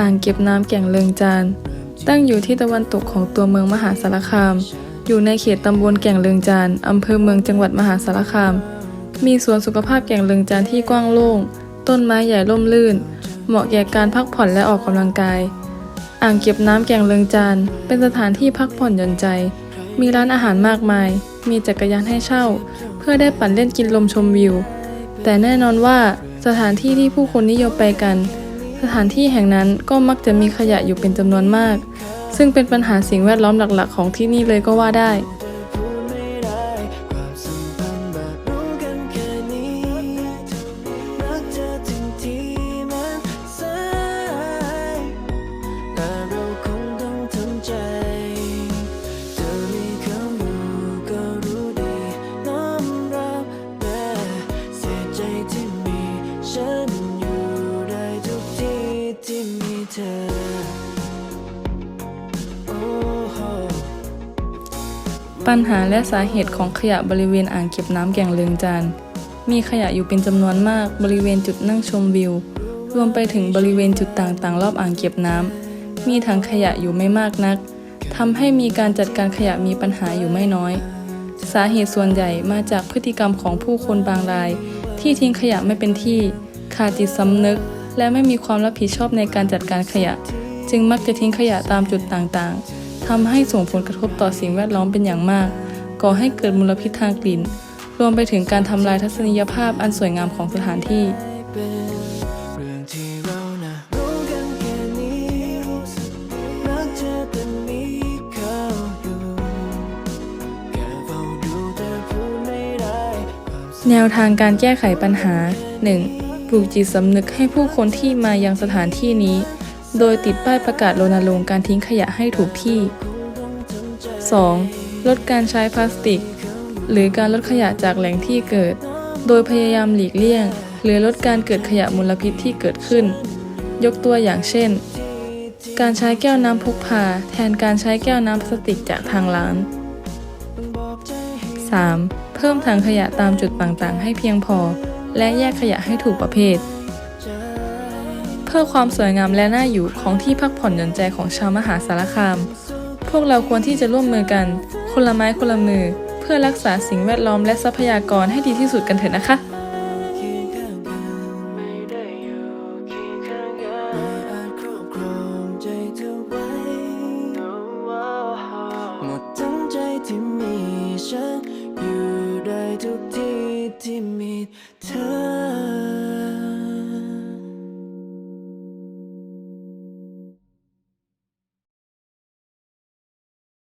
อ่างเก็บน้ำแก่งเลิงจาน ตั้งอยู่ที่ตะวันตกของตัวเมืองมหาสารคาม อยู่ในเขตตำบลแก่งเลิงจานอำเภอเมืองจังหวัดมหาสารคาม มีสวนสุขภาพแก่งเลิงจานที่กว้างโล่ง ต้นไม้ใหญ่ร่มรื่น เหมาะแก่การพักผ่อนและออกกำลังกาย อ่างเก็บน้ำแก่งเลิงจานเป็นสถานที่พักผ่อนหย่อนใจ มีร้านอาหารมากมาย มีจักรยานให้เช่า เพื่อได้ปั่นเล่นกินลมชมวิว แต่แน่นอนว่าสถานที่ที่ผู้คนนิยมไปกัน สถานที่แห่งนั้นก็มักจะมีขยะอยู่เป็นจำนวนมาก ซึ่งเป็นปัญหาสิ่งแวดล้อมหลักๆ ของที่นี่เลยก็ว่าได้ ปัญหาและสาเหตุของขยะบริเวณอ่างเก็บน้ำแก่งเลืองจานมีขยะอยู่เป็นจำนวนมากบริเวณจุดนั่งชมวิว รวมไปถึงบริเวณจุดต่างๆ รอบอ่างเก็บน้ำมีถังขยะอยู่ไม่มากนักทำให้มีการจัดการขยะมีปัญหาอยู่ไม่น้อย สาเหตุส่วนใหญ่มาจากพฤติกรรมของผู้คนบางราย ที่ทิ้งขยะไม่เป็นที่ ขาดจิตสำนึก และไม่มีความรับผิดชอบในการจัดการขยะ จึงมักจะทิ้งขยะตามจุดต่างๆ ทำให้ส่งผลกระทบต่อสิ่งแวดล้อมเป็นอย่างมาก ก่อให้เกิดมลพิษทางกลิ่น รวมไปถึงการทำลายทัศนียภาพอันสวยงามของสถานที่แค่นี้รักเธอแต่มีเขาอยู่แค่เฝ้าดูแต่พูดไม่ได้แนวทางการแก้ไขปัญหา 1. ปลูกจิตสำนึกให้ผู้คนที่มายังสถานที่นี้ โดยติดป้ายประกาศรณรงค์การทิ้งขยะให้ถูกที่ 2. ลดการใช้พลาสติก หรือการลดขยะจากแหล่งที่เกิด โดยพยายามหลีกเลี่ยง หรือลดการเกิดขยะมลพิษที่เกิดขึ้น ยกตัวอย่างเช่น การใช้แก้วน้ำพกพาแทนการใช้แก้วน้ำพลาสติกจากทางร้าน 3. เพิ่มถังขยะตามจุดต่างๆ ให้เพียงพอ และแยกขยะให้ถูกประเภท เพื่อความสวยงามและน่าอยู่ของที่พักผ่อนหย่อนใจของชาวมหาสารคาม พวกเราควรที่จะร่วมมือกัน คนละไม้คนละมือ เพื่อรักษาสิ่งแวดล้อมและทรัพยากรให้ดีที่สุดกันเถอะนะคะที่มีฉันอยู่ได้ทุกที่ที่มีเธอ